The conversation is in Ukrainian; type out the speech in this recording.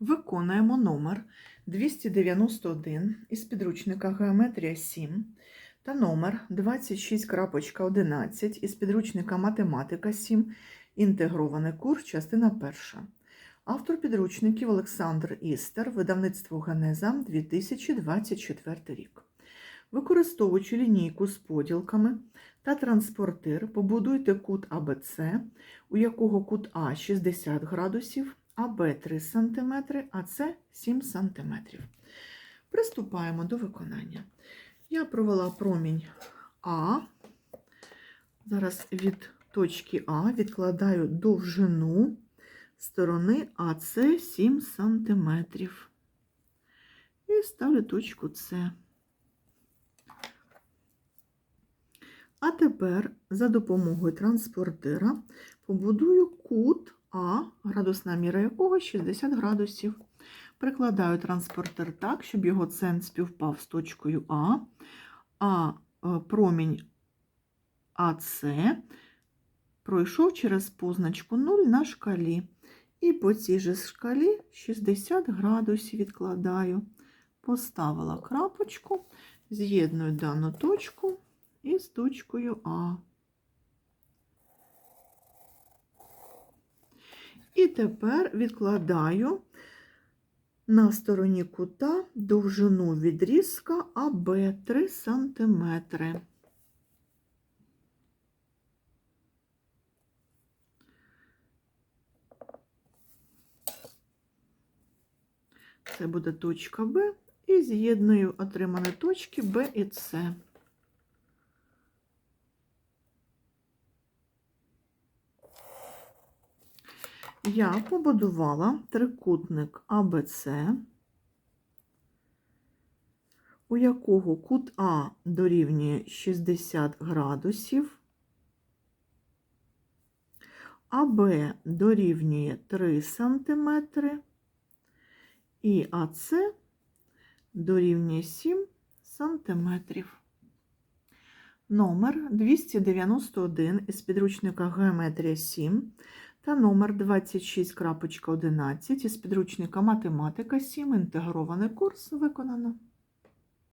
Виконуємо номер 291 із підручника Геометрія 7 та номер 26.11 із підручника Математика 7. Інтегрований курс, частина перша. Автор підручників Олександр Істер, видавництво Генеза 2024 рік. Використовуючи лінійку з поділками та транспортир, побудуйте кут АБЦ, у якого кут А 60 градусів, АБ 3 см, а С 7 см. Приступаємо до виконання. Я провела промінь А. Зараз від точки А відкладаю довжину сторони АС 7 см. І ставлю точку С. А тепер за допомогою транспортира побудую кут А, градусна міра якого 60 градусів. Прикладаю транспортир так, щоб його центр співпав з точкою А, а е, промінь АС пройшов через позначку 0 на шкалі. І по цій же шкалі 60 градусів відкладаю. Поставила крапочку, з'єдную дану точку із точкою А. І тепер відкладаю на стороні кута довжину відрізка АБ 3 см. Це буде точка Б і з'єдную отримані точки Б і С. Я побудувала трикутник АБЦ, у якого кут А дорівнює 60 градусів, АБ дорівнює 3 см і АЦ дорівнює 7 см. Номер 291 із підручника Геометрія 7 та номер 26.11 із підручника Математика 7. Інтегрований курс виконано.